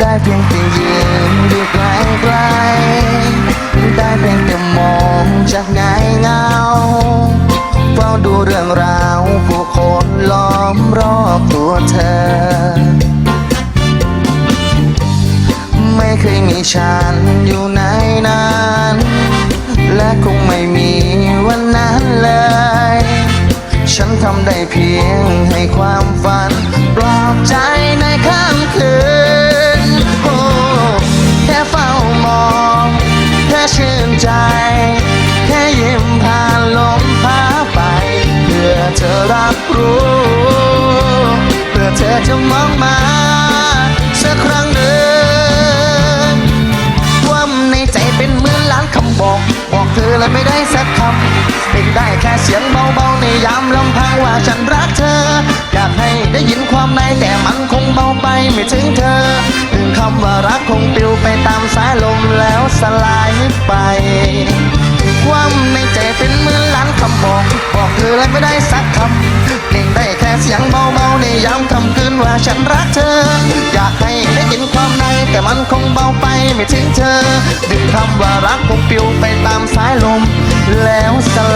ได้เพียงแต่ยืนดูไกลไกลๆได้เพียงแต่มองจากไงเงาเฝ้าดูเรื่องราวผู้คนล้อมรอบตัวเธอ ไม่เคยมีฉันอยู่ในนั้นและคงไม่มีวันนั้นเลย ฉันทำได้เพียงให้ความฝันปลอบใจนค่ ชื่นใจ แค่ยิ้มผ่านลมพาไป เพื่อเธอรับรู้ เพื่อเธอจะมองมาสักครั้งหนึ่งความในใจเป็นเหมือนล้านคำบอก บอกเธอและไม่ได้สักคำเป็นได้แค่เสียงเบาๆในยามลำพังว่าฉันรักเธอ อยากให้ได้ยินความในแต่มันคงเบาไปไม่ถึงเธอ คงปลิวไปตามสายลมแล้วสลายไป ความในใจเป็นเหมือนล้านคำบอก บอกเธอและไม่ได้สักคำเพียงได้แค่เสียงเบาๆในยามค่ำคืนว่าฉันรักเธอ อยากให้ได้ยินความในแต่มันคงเบาไปไม่ถึงเธอ ดึงคำว่ารักคงปลิวไปตามสายลมแล้วสลาย